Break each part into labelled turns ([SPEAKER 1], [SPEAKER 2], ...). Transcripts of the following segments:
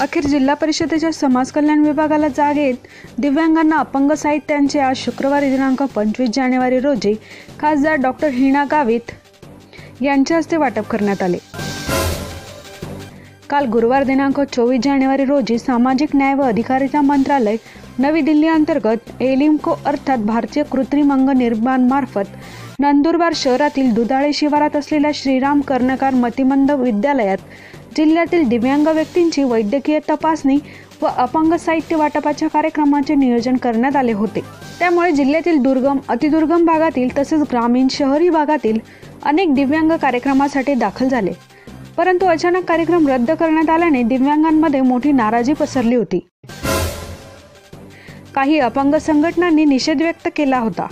[SPEAKER 1] अखेर जिल्हा परिषदेच्या समाज कल्याण विभागाला जाग येत दिव्यांगांना अपंग साहित्यांचे आज शुक्रवारी दिनांक पंचवीस जानेवारी रोजी खासदार डॉक्टर हिना गावित यांच्या हस्ते वाटप करण्यात आले. काल गुरुवार दिनांक चोवीस जानेवारी रोजी सामाजिक न्याय व अधिकारिता मंत्रालय नवी दिल्ली अंतर्गत एलिम्को अर्थात भारतीय कृत्रिम अंग निर्माण मार्फत नंदुरबार शहरातील दुधाळे शिवारात असलेल्या श्रीराम कर्णकार मतिमंद विद्यालयात जिल्ह्यातील दिव्यांग व्यक्तींची वैद्यकीय तपासणी व अपंग साहित्य वाटपाच्या कार्यक्रमाचे नियोजन करण्यात आले होते. त्यामुळे जिल्ह्यातील दुर्गम अतिदुर्गम भागातील तसेच ग्रामीण शहरी भागातील अनेक दिव्यांग कार्यक्रमासाठी दाखल झाले. परंतु अचानक कार्यक्रम रद्द करण्यात आल्याने दिव्यांगांमध्ये मोठी नाराजी पसरली होती. काही अपंग संघटनांनी निषेध व्यक्त केला होता.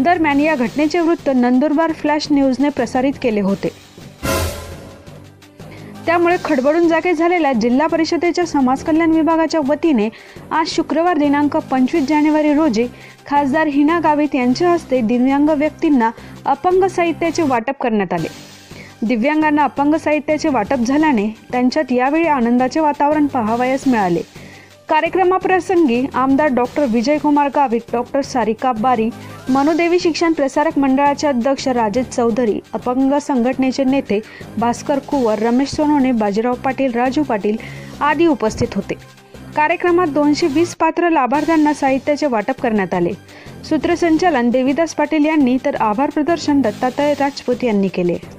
[SPEAKER 1] दरम्यान या घटनेचे वृत्त नंदुरबार फ्लॅश न्यूजने प्रसारित केले होते. त्यामुळे खडबडून जागे झालेल्या जिल्हा परिषदेच्या समाज कल्याण विभागाच्या वतीने आज शुक्रवार दिनांक पंचवीस जानेवारी रोजी खासदार हिना गावित यांच्या हस्ते दिव्यांग व्यक्तींना अपंग साहित्याचे वाटप करण्यात आले. दिव्यांगांना अपंग साहित्याचे वाटप झाल्याने त्यांच्यात यावेळी आनंदाचे वातावरण पाहावयास मिळाले. कार्यक्रमाप्रसंगी आमदार डॉक्टर विजयकुमार गावित डॉक्टर सारिका बारी मनोदेवी शिक्षण प्रसारक मंडळाचे अध्यक्ष राजेश चौधरी अपंग संघटनेचे नेते भास्कर कुवर रमेश सोनवणे बाजीराव पाटील राजू पाटील आदी उपस्थित होते. कार्यक्रमात दोनशे वीस पात्र लाभार्थ्यांना साहित्याचे वाटप करण्यात आले. सूत्रसंचालन देविदास पाटील यांनी तर आभार प्रदर्शन दत्तात्रय राजपूत यांनी केले.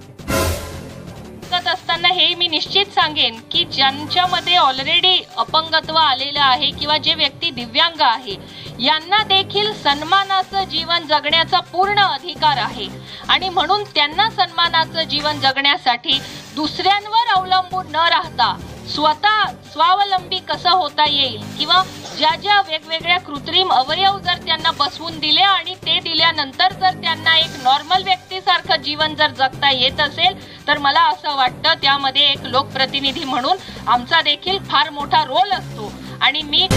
[SPEAKER 2] मी निश्चित सांगेन की ज्यांच्यामध्ये ऑलरेडी अपंगत्व आलेलं आहे किंवा जे व्यक्ती दिव्यांग आहे यांना देखील सन्मानाचं जीवन जगण्याचा पूर्ण अधिकार आहे. आणि म्हणून त्यांना सन्मानाचं जीवन जगण्यासाठी दुसऱ्यांवर अवलंबून न राहता स्वतः स्वावलंबी कसं होता येईल किंवा ज्या ज्या वेगवेगळ्या कृत्रिम अवयव जर त्यांना बसवून दिले आणि ते दिल्यानंतर जर त्यांना एक नॉर्मल व्यक्ती सारखं जीवन जर जगता येत असेल तर मला असं वाटतं त्यामध्ये एक लोकप्रतिनिधी म्हणून आमचा देखील फार मोठा रोल असतो. आणि मी